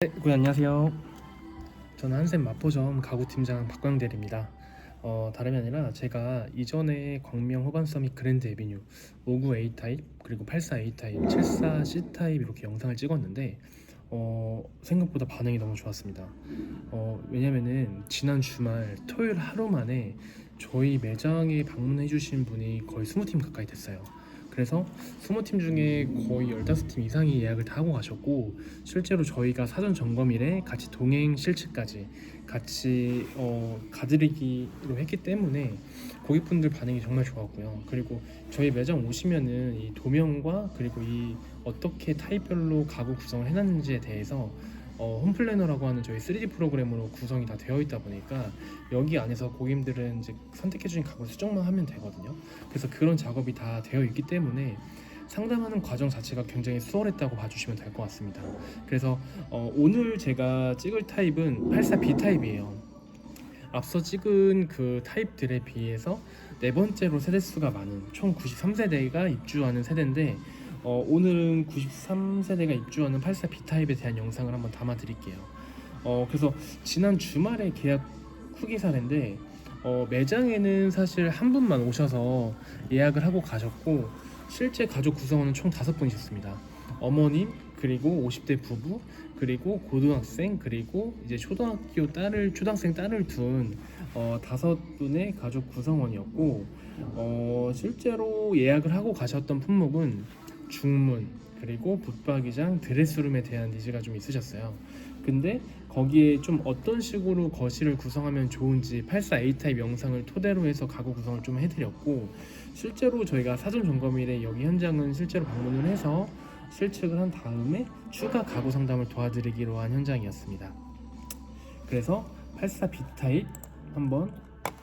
네, 고 안녕하세요. 저는 한샘 마포점 가구팀장 박광 대리입니다. 어, 다름이 아니라 제가 이전에 광명 호반 서밋 그랜드 에비뉴 59 A 타입 그리고 84 A 타입, 74 C 타입 이렇게 영상을 찍었는데 어, 생각보다 반응이 너무 좋았습니다. 어, 왜냐면은 지난 주말 토요일 하루 만에 저희 매장에 방문해 주신 분이 거의 20팀 가까이 됐어요. 그래서 20팀 중에 거의 15팀 이상이 예약을 다 하고 가셨고 실제로 저희가 사전 점검일에 같이 동행 실측까지 같이 어, 가드리기로 했기 때문에 고객분들 반응이 정말 좋았고요. 그리고 저희 매장 오시면은 이 도면과 그리고 이 어떻게 타입별로 가구 구성을 해놨는지에 대해서 어, 홈플래너라고 하는 저희 3D 프로그램으로 구성이 다 되어 있다 보니까 여기 안에서 고객님들은 이제 선택해 주신 가구 수정만 하면 되거든요. 그래서 그런 작업이 다 되어 있기 때문에 상담하는 과정 자체가 굉장히 수월했다고 봐주시면 될 것 같습니다. 그래서 어, 오늘 제가 찍을 타입은 84B 타입이에요. 앞서 찍은 그 타입들에 비해서 네 번째로 세대수가 많은 총 93세대가 입주하는 세대인데 어, 오늘은 93세대가 입주하는 84B 타입에 대한 영상을 한번 담아 드릴게요. 어, 그래서 지난 주말에 계약 후기 사례인데 어, 매장에는 사실 한 분만 오셔서 예약을 하고 가셨고 실제 가족 구성원은 총 다섯 분이셨습니다. 어머님 그리고 50대 부부 그리고 고등학생 그리고 이제 초등학교 딸을 초등학생 딸을 둔 어, 다섯 분의 가족 구성원이었고 어, 실제로 예약을 하고 가셨던 품목은 중문 그리고 붙박이장 드레스룸에 대한 니즈가 좀 있으셨어요. 근데 거기에 좀 어떤 식으로 거실을 구성하면 좋은지 84A 타입 영상을 토대로 해서 가구 구성을 좀 해드렸고 실제로 저희가 사전 점검일에 여기 현장은 실제로 방문을 해서 실측을 한 다음에 추가 가구 상담을 도와드리기로 한 현장이었습니다. 그래서 84B 타입 한번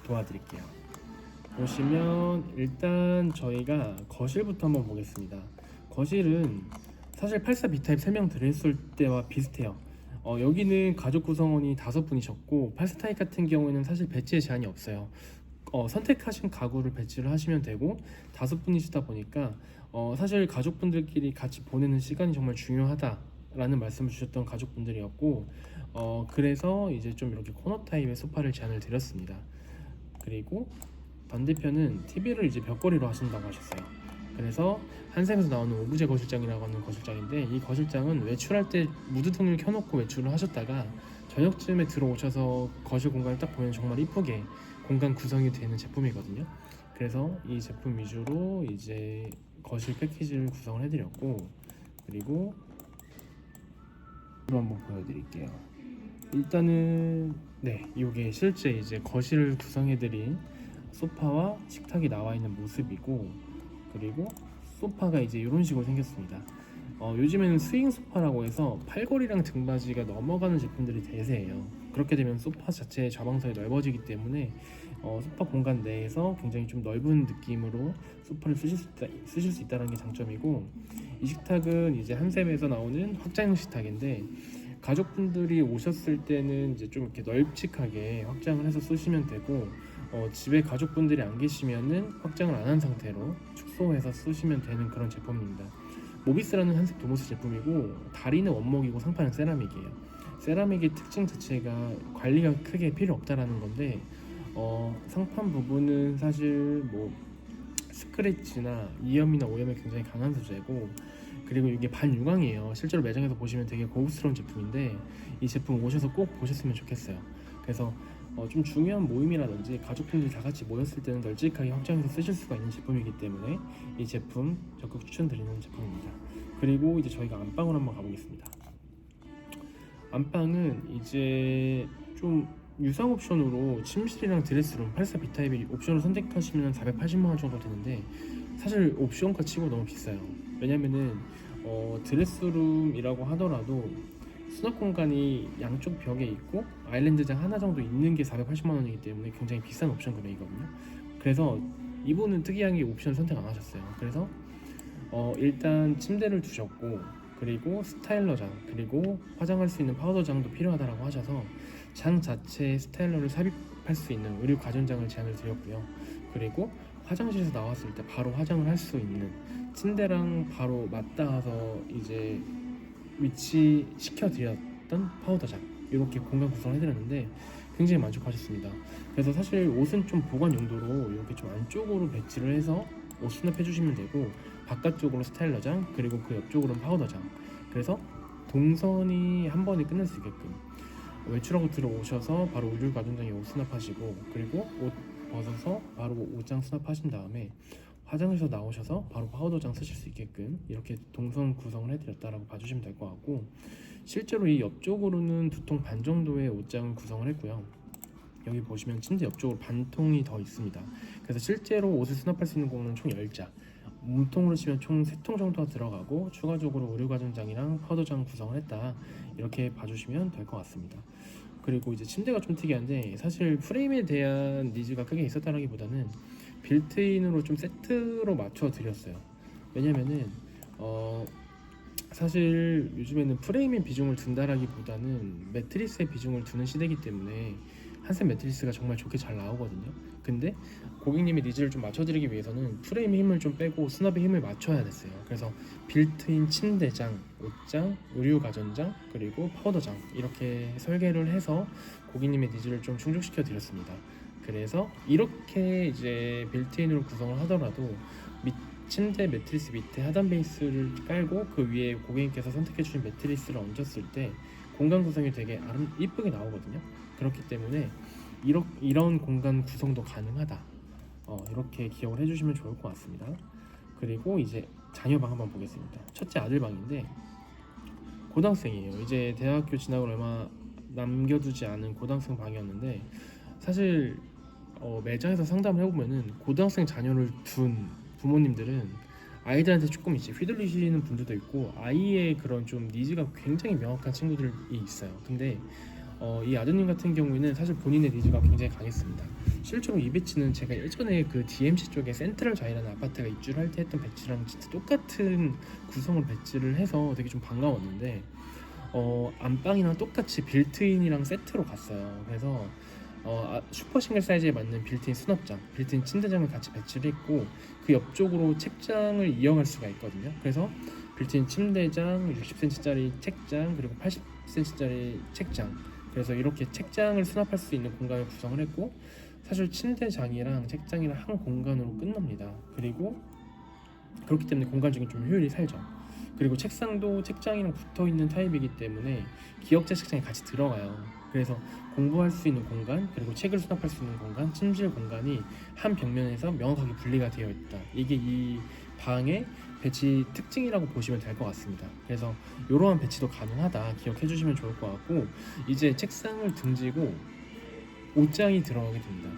도와드릴게요. 보시면 일단 저희가 거실부터 한번 보겠습니다. 거실은 사실 84B 타입 설명 드렸을 때와 비슷해요. 어, 여기는 가족 구성원이 다섯 분이셨고 84 타입 같은 경우에는 사실 배치에 제한이 없어요. 어, 선택하신 가구를 배치를 하시면 되고 다섯 분이시다 보니까 어, 사실 가족분들끼리 같이 보내는 시간이 정말 중요하다라는 말씀을 주셨던 가족분들이었고 어, 그래서 이제 좀 이렇게 코너 타입의 소파를 제안을 드렸습니다. 그리고 반대편은 TV를 이제 벽걸이로 하신다고 하셨어요. 그래서 한샘에서 나오는 오브제 거실장이라고 하는 거실장인데 이 거실장은 외출할 때 무드등을 켜놓고 외출을 하셨다가 저녁쯤에 들어오셔서 거실 공간을 딱 보면 정말 이쁘게 공간 구성이 되는 제품이거든요. 그래서 이 제품 위주로 이제 거실 패키지를 구성을 해드렸고 그리고 이거 한번 보여드릴게요. 일단은 네 이게 실제 이제 거실을 구성해드린 소파와 식탁이 나와 있는 모습이고 그리고 소파가 이제 이런 식으로 생겼습니다. 어, 요즘에는 스윙 소파라고 해서 팔걸이랑 등받이가 넘어가는 제품들이 대세예요. 그렇게 되면 소파 자체의 좌방석이 넓어지기 때문에 어, 소파 공간 내에서 굉장히 좀 넓은 느낌으로 소파를 쓰실 수, 있다, 쓰실 수 있다는 게 장점이고 이 식탁은 이제 한샘에서 나오는 확장형 식탁인데 가족분들이 오셨을 때는 이제 좀 이렇게 널찍하게 확장을 해서 쓰시면 되고 어, 집에 가족분들이 안 계시면은 확장을 안 한 상태로 축소해서 쓰시면 되는 그런 제품입니다. 모비스라는 한색 도모스 제품이고 다리는 원목이고 상판은 세라믹이에요. 세라믹의 특징 자체가 관리가 크게 필요 없다라는 건데 어, 상판 부분은 사실 뭐 스크래치나 이염이나 오염에 굉장히 강한 소재고 그리고 이게 반유광이에요. 실제로 매장에서 보시면 되게 고급스러운 제품인데 이 제품 오셔서 꼭 보셨으면 좋겠어요. 그래서 어, 좀 중요한 모임이라든지 가족분들이 다 같이 모였을 때는 널찍하게 확장해서 쓰실 수가 있는 제품이기 때문에 이 제품 적극 추천드리는 제품입니다. 그리고 이제 저희가 안방으로 한번 가보겠습니다. 안방은 이제 좀 유상 옵션으로 침실이랑 드레스룸 84B 타입이 옵션을 선택하시면 480만 원 정도 되는데 사실 옵션가 치고 너무 비싸요. 왜냐면은 어, 드레스룸이라고 하더라도 수납 공간이 양쪽 벽에 있고 아일랜드장 하나 정도 있는 게 480만 원이기 때문에 굉장히 비싼 옵션 금액이거든요. 그래서 이분은 특이하게 옵션 선택 안 하셨어요. 그래서 어, 일단 침대를 두셨고 그리고 스타일러장 그리고 화장할 수 있는 파우더장도 필요하다라고 하셔서 장 자체에 스타일러를 삽입할 수 있는 의류 가전장을 제안을 드렸고요. 그리고 화장실에서 나왔을 때 바로 화장을 할 수 있는 침대랑 바로 맞닿아서 이제 위치 시켜 드렸 있던 파우더장 이렇게 공간 구성을 해드렸는데 굉장히 만족하셨습니다. 그래서 사실 옷은 좀 보관 용도로 이렇게 좀 안쪽으로 배치를 해서 옷 수납해 주시면 되고 바깥쪽으로 스타일러장 그리고 그 옆쪽으로는 파우더장 그래서 동선이 한 번에 끝날 수 있게끔 외출하고 들어오셔서 바로 의류 가정장에 옷 수납하시고 그리고 옷 벗어서 바로 옷장 수납하신 다음에 화장실에서 나오셔서 바로 파우더장 쓰실 수 있게끔 이렇게 동선 구성을 해드렸다라고 봐주시면 될 것 같고 실제로 이 옆쪽으로는 두 통 반 정도의 옷장을 구성을 했고요. 여기 보시면 침대 옆쪽으로 반 통이 더 있습니다. 그래서 실제로 옷을 수납할 수 있는 공간은 총 10자. 몸통으로 치면 총 3통 정도가 들어가고 추가적으로 의류 가정장이랑 파우더장 구성을 했다. 이렇게 봐주시면 될 것 같습니다. 그리고 이제 침대가 좀 특이한데 사실 프레임에 대한 니즈가 크게 있었다라기보다는 빌트인으로 좀 세트로 맞춰 드렸어요. 왜냐면은 어 사실 요즘에는 프레임에 비중을 둔다라기보다는 매트리스에 비중을 두는 시대이기 때문에 한센 매트리스가 정말 좋게 잘 나오거든요. 근데 고객님의 니즈를 좀 맞춰드리기 위해서는 프레임의 힘을 좀 빼고 수납의 힘을 맞춰야 됐어요. 그래서 빌트인 침대장, 옷장, 의류 가전장, 그리고 파우더장 이렇게 설계를 해서 고객님의 니즈를 좀 충족시켜 드렸습니다. 그래서 이렇게 이제 빌트인으로 구성을 하더라도 밑 침대 매트리스 밑에 하단 베이스를 깔고 그 위에 고객님께서 선택해 주신 매트리스를 얹었을 때 공간 구성이 되게 아름 이쁘게 나오거든요. 그렇기 때문에 이런 이런 공간 구성도 가능하다. 어, 이렇게 기억을 해주시면 좋을 것 같습니다. 그리고 이제 자녀 방 한번 보겠습니다. 첫째 아들 방인데 고등학생이에요. 이제 대학교 진학을 얼마 남겨두지 않은 고등학생 방이었는데 사실 어, 매장에서 상담을 해보면은 고등학생 자녀를 둔 부모님들은 아이들한테 조금 이제 휘둘리시는 분들도 있고 아이의 그런 좀 니즈가 굉장히 명확한 친구들이 있어요. 근데 어, 이 아드님 같은 경우에는 사실 본인의 니즈가 굉장히 강했습니다. 실제로 이 배치는 제가 예전에 그 DMC 쪽에 센트럴 좌이라는 아파트가 입주를 할 때 했던 배치랑 진짜 똑같은 구성을 배치를 해서 되게 좀 반가웠는데 어, 안방이랑 똑같이 빌트인이랑 세트로 갔어요. 그래서 어, 아, 슈퍼 싱글 사이즈에 맞는 빌트인 수납장, 빌트인 침대장을 같이 배치를 했고 그 옆쪽으로 책장을 이용할 수가 있거든요. 그래서 빌트인 침대장, 60cm짜리 책장, 그리고 80cm짜리 책장. 그래서 이렇게 책장을 수납할 수 있는 공간을 구성을 했고 사실 침대장이랑 책장이랑 한 공간으로 끝납니다. 그리고 그렇기 때문에 공간적인 좀 효율이 살죠. 그리고 책상도 책장이랑 붙어 있는 타입이기 때문에 기역자 책장이 같이 들어가요. 그래서 공부할 수 있는 공간 그리고 책을 수납할 수 있는 공간, 침실 공간이 한 벽면에서 명확하게 분리가 되어 있다. 이게 이 방의 배치 특징이라고 보시면 될 것 같습니다. 그래서 이러한 배치도 가능하다 기억해 주시면 좋을 것 같고 이제 책상을 등지고 옷장이 들어가게 됩니다.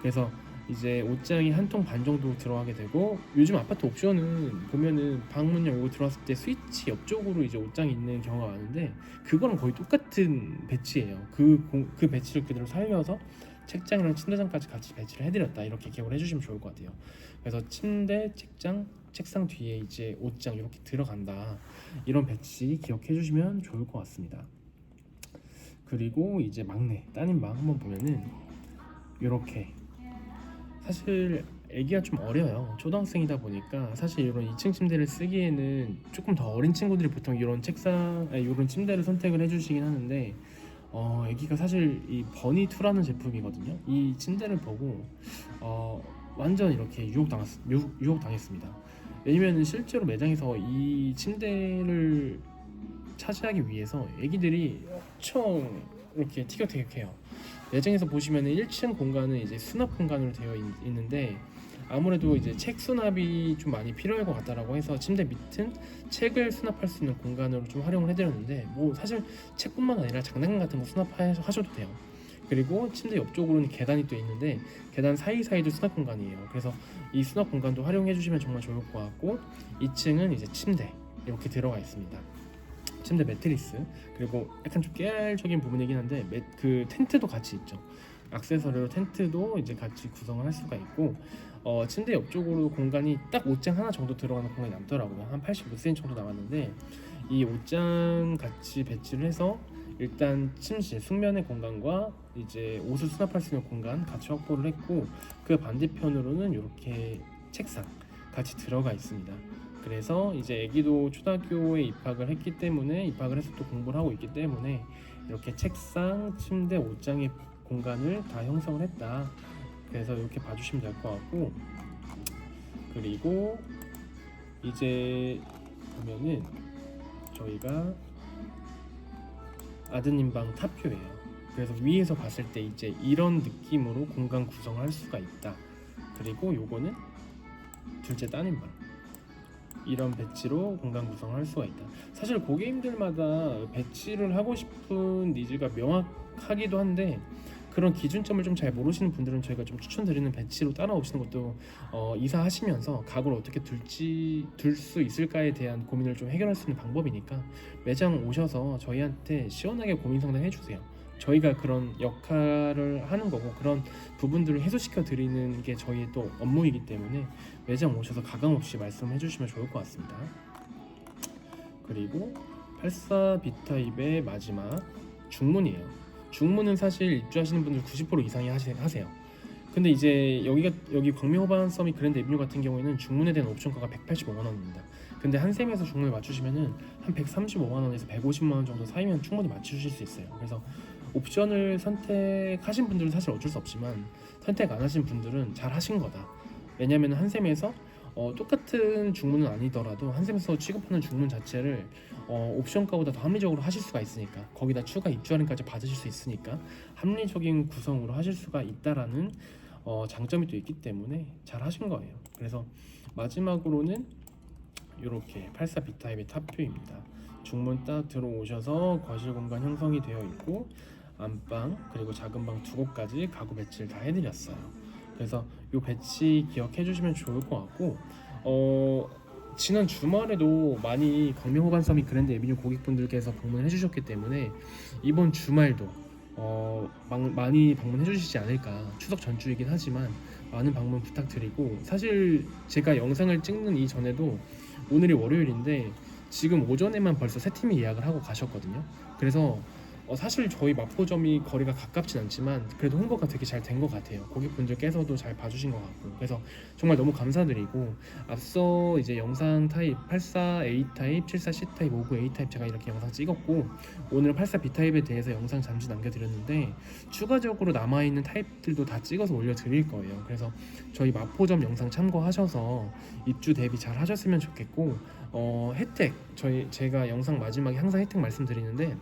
그래서 이제 옷장이 한 통 반 정도 들어가게 되고 요즘 아파트 옵션은 보면은 방문 열고 들어왔을 때 스위치 옆쪽으로 이제 옷장이 있는 경우가 많은데 그거랑 거의 똑같은 배치예요. 그, 공- 그 배치를 그대로 살려서 책장이랑 침대장까지 같이 배치를 해드렸다 이렇게 기억을 해주시면 좋을 것 같아요. 그래서 침대, 책장, 책상 뒤에 이제 옷장 이렇게 들어간다 이런 배치 기억해 주시면 좋을 것 같습니다. 그리고 이제 막내 따님 방 한번 보면은 이렇게 사실 아기가 좀 어려요. 초등학생이다 보니까 사실 이런 2층 침대를 쓰기에는 조금 더 어린 친구들이 보통 이런 책상, 이런 침대를 선택을 해주시긴 하는데 어, 아기가 사실 이 버니 2라는 제품이거든요. 이 침대를 보고 어, 완전 이렇게 유혹 당했 유혹, 당했습니다. 왜냐면 실제로 매장에서 이 침대를 차지하기 위해서 아기들이 엄청 이렇게 티격태격해요. 매장에서 보시면 1층 공간은 이제 수납 공간으로 되어 있, 있는데 아무래도 이제 책 수납이 좀 많이 필요할 것 같다라고 해서 침대 밑은 책을 수납할 수 있는 공간으로 좀 활용을 해드렸는데 뭐 사실 책뿐만 아니라 장난감 같은 거 수납하셔도 돼요. 그리고 침대 옆쪽으로는 계단이 또 있는데 계단 사이사이도 수납 공간이에요. 그래서 이 수납 공간도 활용해 주시면 정말 좋을 것 같고 2층은 이제 침대 이렇게 들어가 있습니다. 침대 매트리스 그리고 약간 좀 깨알적인 부분이긴 한데 매, 그 텐트도 같이 있죠. 액세서리로 텐트도 이제 같이 구성을 할 수가 있고 어, 침대 옆쪽으로 공간이 딱 옷장 하나 정도 들어가는 공간이 남더라고요. 한 85cm 정도 남았는데 이 옷장 같이 배치를 해서 일단 침실 숙면의 공간과 이제 옷을 수납할 수 있는 공간 같이 확보를 했고 그 반대편으로는 이렇게 책상 같이 들어가 있습니다. 그래서 이제 아기도 초등학교에 입학을 했기 때문에 입학을 해서 또 공부를 하고 있기 때문에 이렇게 책상, 침대, 옷장의 공간을 다 형성을 했다. 그래서 이렇게 봐주시면 될 것 같고 그리고 이제 보면은 저희가 아드님 방 탑표예요. 그래서 위에서 봤을 때 이제 이런 느낌으로 공간 구성을 할 수가 있다. 그리고 요거는 둘째 따님 방. 이런 배치로 공간 구성을 할 수가 있다. 사실 고객님들마다 배치를 하고 싶은 니즈가 명확하기도 한데 그런 기준점을 좀 잘 모르시는 분들은 저희가 좀 추천드리는 배치로 따라오시는 것도 어, 이사하시면서 가구를 어떻게 둘지 둘 수 있을까에 대한 고민을 좀 해결할 수 있는 방법이니까 매장 오셔서 저희한테 시원하게 고민 상담 해 주세요. 저희가 그런 역할을 하는 거고 그런 부분들을 해소시켜 드리는 게 저희의 또 업무이기 때문에 매장 오셔서 가감 없이 말씀해 주시면 좋을 것 같습니다. 그리고 84 B타입의 마지막 중문이에요. 중문은 사실 입주하시는 분들 90% 이상이 하세요. 근데 이제 여기가 여기 광명호반 서밋 그랜드 에비뉴 같은 경우에는 중문에 대한 옵션가가 185만 원입니다. 근데 한샘에서 중문을 맞추시면은 한 135만 원에서 150만 원 정도 사이면 충분히 맞추실 수 있어요. 그래서 옵션을 선택하신 분들은 사실 어쩔 수 없지만 선택 안 하신 분들은 잘 하신 거다. 왜냐하면 한샘에서 어, 똑같은 중문은 아니더라도 한샘에서 취급하는 중문 자체를 어, 옵션가보다 더 합리적으로 하실 수가 있으니까 거기다 추가 입주 할인까지 받으실 수 있으니까 합리적인 구성으로 하실 수가 있다라는 어, 장점이 또 있기 때문에 잘 하신 거예요. 그래서 마지막으로는 이렇게 84 B타입의 탑뷰입니다. 중문 딱 들어오셔서 거실 공간 형성이 되어 있고 안방 그리고 작은 방 두 곳까지 가구 배치를 다 해드렸어요. 그래서 이 배치 기억해 주시면 좋을 것 같고 어 지난 주말에도 많이 광명호반 서밋 그랜드 에비뉴 고객분들께서 방문해 주셨기 때문에 이번 주말도 어 막- 많이 방문해 주시지 않을까 추석 전주이긴 하지만 많은 방문 부탁드리고 사실 제가 영상을 찍는 이전에도 오늘이 월요일인데 지금 오전에만 벌써 세 팀이 예약을 하고 가셨거든요. 그래서 어, 사실 저희 마포점이 거리가 가깝진 않지만 그래도 홍보가 되게 잘 된 것 같아요. 고객분들께서도 잘 봐주신 것 같고 그래서 정말 너무 감사드리고 앞서 이제 영상 타입 84 A 타입, 74 C 타입, 59 A 타입 제가 이렇게 영상 찍었고 오늘 84 B 타입에 대해서 영상 잠시 남겨드렸는데 추가적으로 남아 있는 타입들도 다 찍어서 올려드릴 거예요. 그래서 저희 마포점 영상 참고하셔서 입주 대비 잘 하셨으면 좋겠고 어, 혜택 저희 제가 영상 마지막에 항상 혜택 말씀드리는데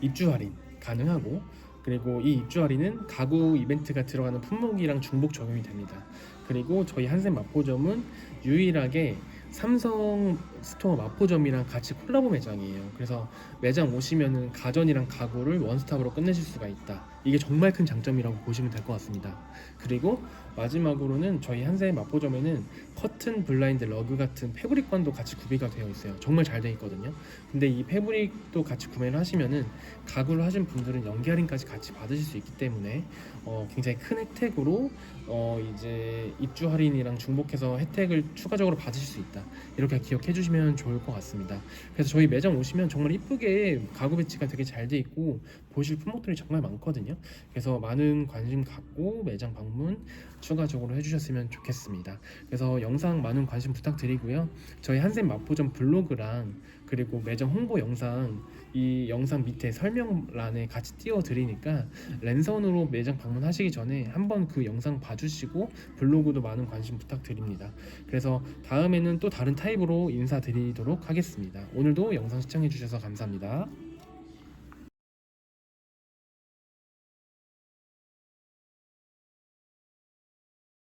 입주 할인 가능하고 그리고 이 입주 할인은 가구 이벤트가 들어가는 품목이랑 중복 적용이 됩니다. 그리고 저희 한샘 마포점은 유일하게 삼성 스토어 마포점이랑 같이 콜라보 매장이에요. 그래서 매장 오시면은 가전이랑 가구를 원스톱으로 끝내실 수가 있다. 이게 정말 큰 장점이라고 보시면 될 것 같습니다. 그리고 마지막으로는 저희 한샘 마포점에는 커튼, 블라인드, 러그 같은 패브릭관도 같이 구비가 되어 있어요. 정말 잘 되어 있거든요. 근데 이 패브릭도 같이 구매를 하시면은 가구를 하신 분들은 연기 할인까지 같이 받으실 수 있기 때문에 어, 굉장히 큰 혜택으로 어, 이제 입주 할인이랑 중복해서 혜택을 추가적으로 받으실 수 있다. 이렇게 기억해 주시면 좋을 것 같습니다. 그래서 저희 매장 오시면 정말 이쁘게 가구 배치가 되게 잘 돼 있고 보실 품목들이 정말 많 그래서 많은 관심 갖고 매장 방문 추가적으로 해주셨으면 좋겠습니다. 그래서 영상 많은 관심 부탁드리고요. 저희 한샘 마포점 블로그랑 그리고 매장 홍보 영상 이 영상 밑에 설명란에 같이 띄워 드리니까 랜선으로 매장 방문하시기 전에 한번 그 영상 봐주시고 블로그도 많은 관심 부탁드립니다. 그래서 다음에는 또 다른 타입으로 인사드리도록 하겠습니다. 오늘도 영상 시청해 주셔서 감사합니다.